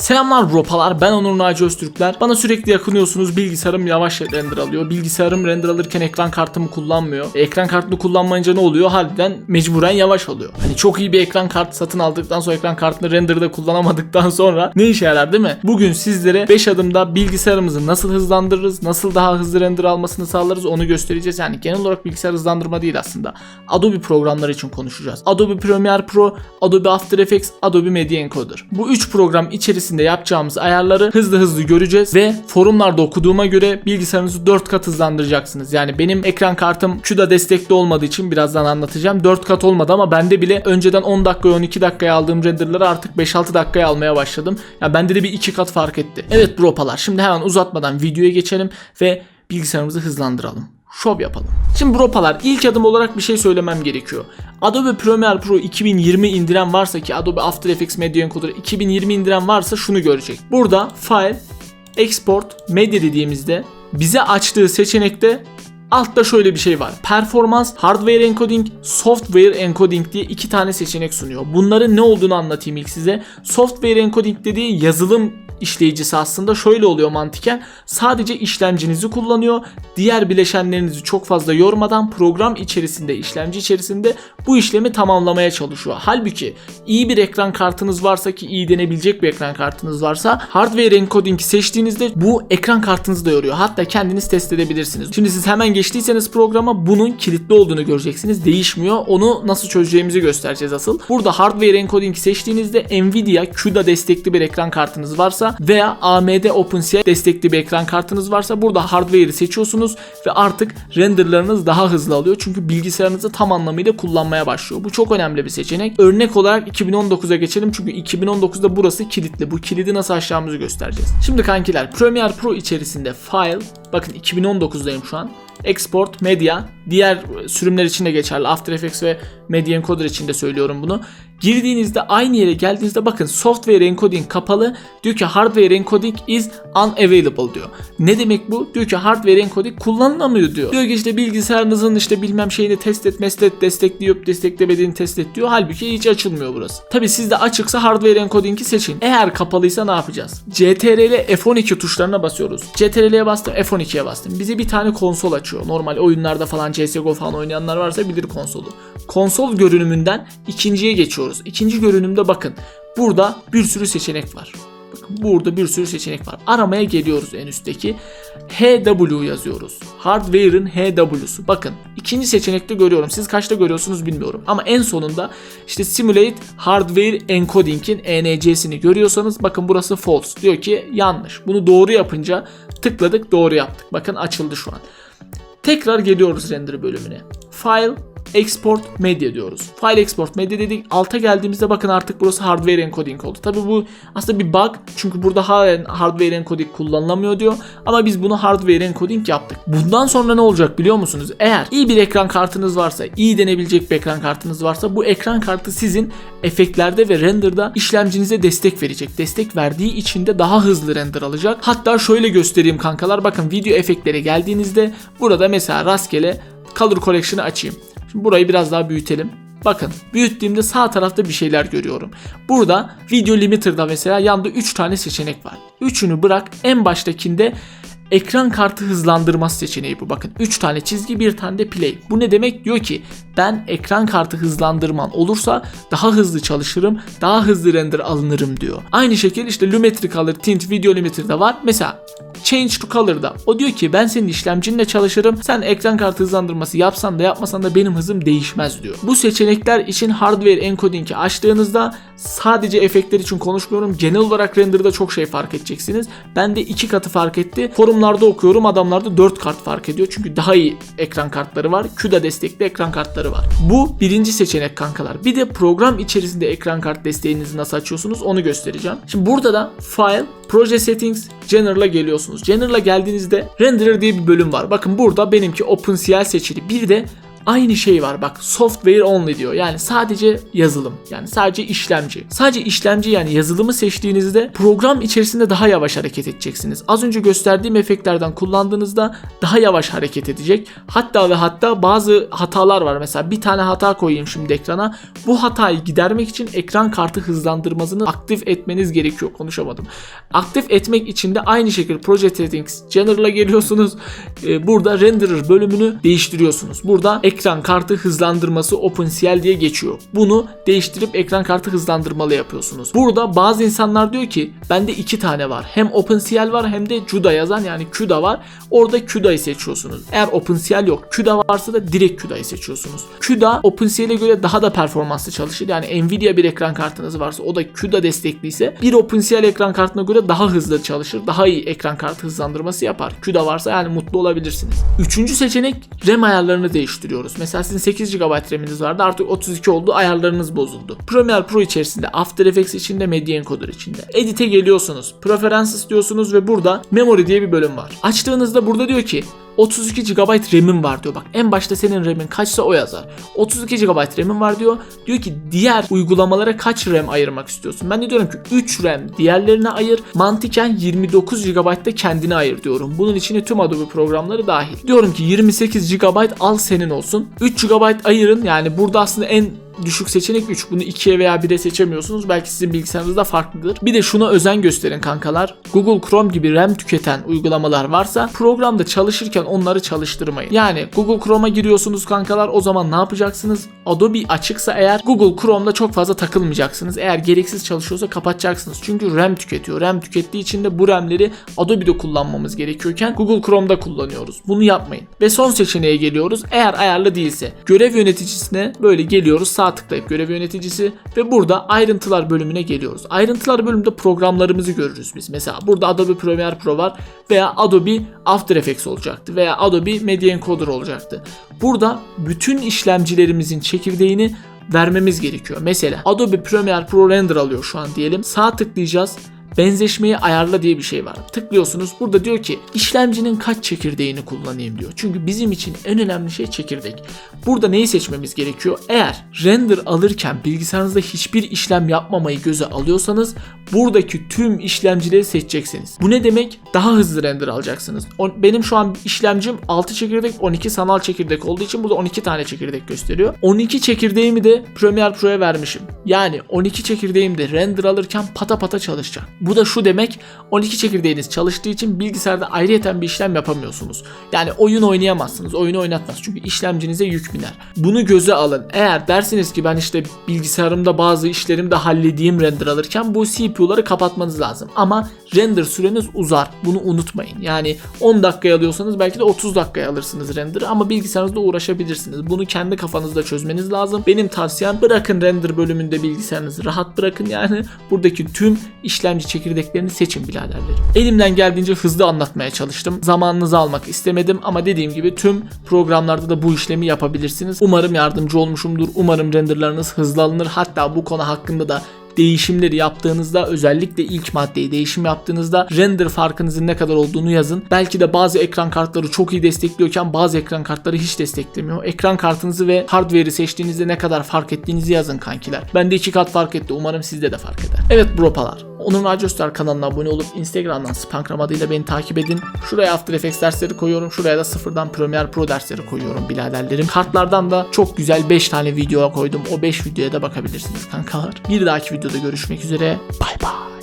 Selamlar ropalar ben Onur Naci Öztürkler. Bana sürekli yakınıyorsunuz bilgisayarım yavaş render alıyor. Bilgisayarım render alırken ekran kartımı kullanmıyor. E, ekran kartını kullanmayınca ne oluyor? Harbiden mecburen yavaş oluyor. Hani çok iyi bir ekran kartı satın aldıktan sonra ekran kartını renderda kullanamadıktan sonra ne işe yarar değil mi? Bugün sizlere 5 adımda bilgisayarımızı nasıl hızlandırırız, nasıl daha hızlı render almasını sağlarız onu göstereceğiz. Yani genel olarak bilgisayar hızlandırma değil aslında. Adobe programları için konuşacağız. Adobe Premiere Pro, Adobe After Effects, Adobe Media Encoder. Bu 3 program içerisinde yapacağımız ayarları hızlı hızlı göreceğiz ve forumlarda okuduğuma göre bilgisayarınızı 4 kat hızlandıracaksınız. Yani benim ekran kartım CUDA destekli olmadığı için birazdan anlatacağım. 4 kat olmadı ama bende bile önceden 10 dakika 12 dakikaya aldığım renderları artık 5-6 dakikaya almaya başladım. Ya bende de bir 2 kat fark etti. Evet bropalar şimdi hemen uzatmadan videoya geçelim ve bilgisayarımızı hızlandıralım şov yapalım. Şimdi bropalar ilk adım olarak bir şey söylemem gerekiyor. Adobe Premiere Pro 2020 indiren varsa ki Adobe After Effects Media Encoder 2020 indiren varsa şunu görecek. Burada File, Export, Media dediğimizde bize açtığı seçenekte Altta şöyle bir şey var. Performans, hardware encoding, software encoding diye iki tane seçenek sunuyor. Bunların ne olduğunu anlatayım ilk size. Software encoding dediği yazılım işleyicisi aslında şöyle oluyor mantıken. Sadece işlemcinizi kullanıyor. Diğer bileşenlerinizi çok fazla yormadan program içerisinde, işlemci içerisinde bu işlemi tamamlamaya çalışıyor. Halbuki iyi bir ekran kartınız varsa ki iyi denebilecek bir ekran kartınız varsa hardware encoding seçtiğinizde bu ekran kartınızı da yoruyor. Hatta kendiniz test edebilirsiniz. Şimdi siz hemen geçtiyseniz programa bunun kilitli olduğunu göreceksiniz. Değişmiyor. Onu nasıl çözeceğimizi göstereceğiz asıl. Burada hardware encoding seçtiğinizde Nvidia CUDA destekli bir ekran kartınız varsa veya AMD OpenCL destekli bir ekran kartınız varsa burada hardware'i seçiyorsunuz ve artık renderlarınız daha hızlı alıyor. Çünkü bilgisayarınızı tam anlamıyla kullanmaya başlıyor. Bu çok önemli bir seçenek. Örnek olarak 2019'a geçelim çünkü 2019'da burası kilitli. Bu kilidi nasıl açacağımızı göstereceğiz. Şimdi kankiler Premiere Pro içerisinde File bakın 2019'dayım şu an. Export, Media, diğer sürümler için de geçerli. After Effects ve Media Encoder için de söylüyorum bunu. Girdiğinizde aynı yere geldiğinizde bakın software encoding kapalı. Diyor ki hardware encoding is unavailable diyor. Ne demek bu? Diyor ki hardware encoding kullanılamıyor diyor. Diyor ki işte bilgisayarınızın işte bilmem şeyini test et, meslet destekliyor, desteklemediğini test et diyor. Halbuki hiç açılmıyor burası. Tabi sizde açıksa hardware encoding'i seçin. Eğer kapalıysa ne yapacağız? CTRL F12 tuşlarına basıyoruz. CTRL'ye bastım, F12'ye bastım. Bize bir tane konsol açıyor. Normal oyunlarda falan CSGO falan oynayanlar varsa bilir konsolu. Konsol görünümünden ikinciye geçiyoruz. İkinci görünümde bakın. Burada bir sürü seçenek var. Bakın burada bir sürü seçenek var. Aramaya geliyoruz en üstteki. HW yazıyoruz. Hardware'ın HW'su. Bakın ikinci seçenekte görüyorum. Siz kaçta görüyorsunuz bilmiyorum. Ama en sonunda işte Simulate Hardware Encoding'in ENC'sini görüyorsanız bakın burası false. Diyor ki yanlış. Bunu doğru yapınca tıkladık doğru yaptık. Bakın açıldı şu an. Tekrar geliyoruz render bölümüne. File, Export Media diyoruz. File Export Media dedik. Alta geldiğimizde bakın artık burası hardware encoding oldu. Tabi bu aslında bir bug. Çünkü burada halen hardware encoding kullanılamıyor diyor. Ama biz bunu hardware encoding yaptık. Bundan sonra ne olacak biliyor musunuz? Eğer iyi bir ekran kartınız varsa, iyi denebilecek bir ekran kartınız varsa bu ekran kartı sizin efektlerde ve renderda işlemcinize destek verecek. Destek verdiği için de daha hızlı render alacak. Hatta şöyle göstereyim kankalar. Bakın video efektlere geldiğinizde burada mesela rastgele Color Collection'ı açayım. Şimdi burayı biraz daha büyütelim. Bakın büyüttüğümde sağ tarafta bir şeyler görüyorum. Burada video limiter'da mesela yanda 3 tane seçenek var. Üçünü bırak en baştakinde ekran kartı hızlandırması seçeneği bu. Bakın 3 tane çizgi bir tane de play. Bu ne demek? Diyor ki ben ekran kartı hızlandırman olursa daha hızlı çalışırım, daha hızlı render alınırım diyor. Aynı şekilde işte Lumetri Color, Tint, Video Limiter'da var. Mesela Change to Color'da o diyor ki ben senin işlemcinle çalışırım. Sen ekran kartı hızlandırması yapsan da yapmasan da benim hızım değişmez diyor. Bu seçenekler için hardware encoding'i açtığınızda sadece efektler için konuşmuyorum. Genel olarak renderda çok şey fark edeceksiniz. Ben de iki katı fark etti. Forumlarda okuyorum adamlarda 4 kart fark ediyor. Çünkü daha iyi ekran kartları var. CUDA destekli ekran kartları var. Bu birinci seçenek kankalar. Bir de program içerisinde ekran kart desteğinizi nasıl açıyorsunuz onu göstereceğim. Şimdi burada da File, Proje Settings, General'a geliyorsunuz. General'a geldiğinizde Renderer diye bir bölüm var. Bakın burada benimki OpenCL seçili. Bir de aynı şey var bak software only diyor. Yani sadece yazılım yani sadece işlemci. Sadece işlemci yani yazılımı seçtiğinizde program içerisinde daha yavaş hareket edeceksiniz. Az önce gösterdiğim efektlerden kullandığınızda daha yavaş hareket edecek. Hatta ve hatta bazı hatalar var. Mesela bir tane hata koyayım şimdi ekrana. Bu hatayı gidermek için ekran kartı hızlandırmasını aktif etmeniz gerekiyor. Konuşamadım. Aktif etmek için de aynı şekilde Project Settings General'a geliyorsunuz. Ee, burada Renderer bölümünü değiştiriyorsunuz. Burada ekran kartı hızlandırması OpenCL diye geçiyor. Bunu değiştirip ekran kartı hızlandırmalı yapıyorsunuz. Burada bazı insanlar diyor ki bende iki tane var. Hem OpenCL var hem de CUDA yazan yani CUDA var. Orada CUDA'yı seçiyorsunuz. Eğer OpenCL yok CUDA varsa da direkt CUDA'yı seçiyorsunuz. CUDA OpenCL'e göre daha da performanslı çalışır. Yani Nvidia bir ekran kartınız varsa o da CUDA destekliyse bir OpenCL ekran kartına göre daha hızlı çalışır. Daha iyi ekran kartı hızlandırması yapar. CUDA varsa yani mutlu olabilirsiniz. Üçüncü seçenek RAM ayarlarını değiştiriyoruz. Mesela sizin 8 GB RAM'iniz vardı artık 32 oldu ayarlarınız bozuldu. Premiere Pro içerisinde, After Effects içinde, Media Encoder içinde. Edit'e geliyorsunuz. Preferences diyorsunuz ve burada Memory diye bir bölüm var. Açtığınızda burada diyor ki 32 GB RAM'im var diyor. Bak en başta senin RAM'in kaçsa o yazar. 32 GB RAM'im var diyor. Diyor ki diğer uygulamalara kaç RAM ayırmak istiyorsun? Ben de diyorum ki 3 RAM diğerlerine ayır. Mantıken 29 GB da kendine ayır diyorum. Bunun içine tüm Adobe programları dahil. Diyorum ki 28 GB al senin olsun. 3 GB ayırın. Yani burada aslında en düşük seçenek 3. Bunu 2'ye veya 1'e seçemiyorsunuz. Belki sizin bilgisayarınızda farklıdır. Bir de şuna özen gösterin kankalar. Google Chrome gibi RAM tüketen uygulamalar varsa programda çalışırken onları çalıştırmayın. Yani Google Chrome'a giriyorsunuz kankalar o zaman ne yapacaksınız? Adobe açıksa eğer Google Chrome'da çok fazla takılmayacaksınız. Eğer gereksiz çalışıyorsa kapatacaksınız. Çünkü RAM tüketiyor. RAM tükettiği için de bu RAM'leri Adobe'de kullanmamız gerekiyorken Google Chrome'da kullanıyoruz. Bunu yapmayın. Ve son seçeneğe geliyoruz. Eğer ayarlı değilse görev yöneticisine böyle geliyoruz. Sağ tıklayıp görev yöneticisi ve burada ayrıntılar bölümüne geliyoruz. Ayrıntılar bölümünde programlarımızı görürüz biz. Mesela burada Adobe Premiere Pro var veya Adobe After Effects olacaktı veya Adobe Media Encoder olacaktı. Burada bütün işlemcilerimizin çekirdeğini vermemiz gerekiyor. Mesela Adobe Premiere Pro Render alıyor şu an diyelim. Sağ tıklayacağız benzeşmeyi ayarla diye bir şey var. Tıklıyorsunuz. Burada diyor ki işlemcinin kaç çekirdeğini kullanayım diyor. Çünkü bizim için en önemli şey çekirdek. Burada neyi seçmemiz gerekiyor? Eğer render alırken bilgisayarınızda hiçbir işlem yapmamayı göze alıyorsanız buradaki tüm işlemcileri seçeceksiniz. Bu ne demek? Daha hızlı render alacaksınız. Benim şu an işlemcim 6 çekirdek 12 sanal çekirdek olduğu için burada 12 tane çekirdek gösteriyor. 12 çekirdeğimi de Premiere Pro'ya vermişim. Yani 12 çekirdeğim de render alırken pata pata çalışacak. Bu da şu demek 12 çekirdeğiniz çalıştığı için bilgisayarda ayrıyeten bir işlem yapamıyorsunuz. Yani oyun oynayamazsınız. Oyunu oynatmaz. Çünkü işlemcinize yük biner. Bunu göze alın. Eğer dersiniz ki ben işte bilgisayarımda bazı işlerimi de halledeyim render alırken bu CPU'ları kapatmanız lazım. Ama render süreniz uzar. Bunu unutmayın. Yani 10 dakikaya alıyorsanız belki de 30 dakikaya alırsınız render ama bilgisayarınızda uğraşabilirsiniz. Bunu kendi kafanızda çözmeniz lazım. Benim tavsiyem bırakın render bölümünde bilgisayarınızı rahat bırakın yani. Buradaki tüm işlemci çekirdeklerini seçin biraderlerim. Elimden geldiğince hızlı anlatmaya çalıştım. Zamanınızı almak istemedim ama dediğim gibi tüm programlarda da bu işlemi yapabilirsiniz. Umarım yardımcı olmuşumdur. Umarım renderlarınız hızlı alınır. Hatta bu konu hakkında da değişimleri yaptığınızda özellikle ilk maddeyi değişim yaptığınızda render farkınızın ne kadar olduğunu yazın. Belki de bazı ekran kartları çok iyi destekliyorken bazı ekran kartları hiç desteklemiyor. Ekran kartınızı ve hardware'i seçtiğinizde ne kadar fark ettiğinizi yazın kankiler. Bende iki kat fark etti. Umarım sizde de fark eder. Evet bropalar. Onur Radiostar kanalına abone olup Instagram'dan Spankram adıyla beni takip edin. Şuraya After Effects dersleri koyuyorum. Şuraya da sıfırdan Premiere Pro dersleri koyuyorum biraderlerim. Kartlardan da çok güzel 5 tane video koydum. O 5 videoya da bakabilirsiniz kankalar. Bir dahaki videoda görüşmek üzere. Bay bay.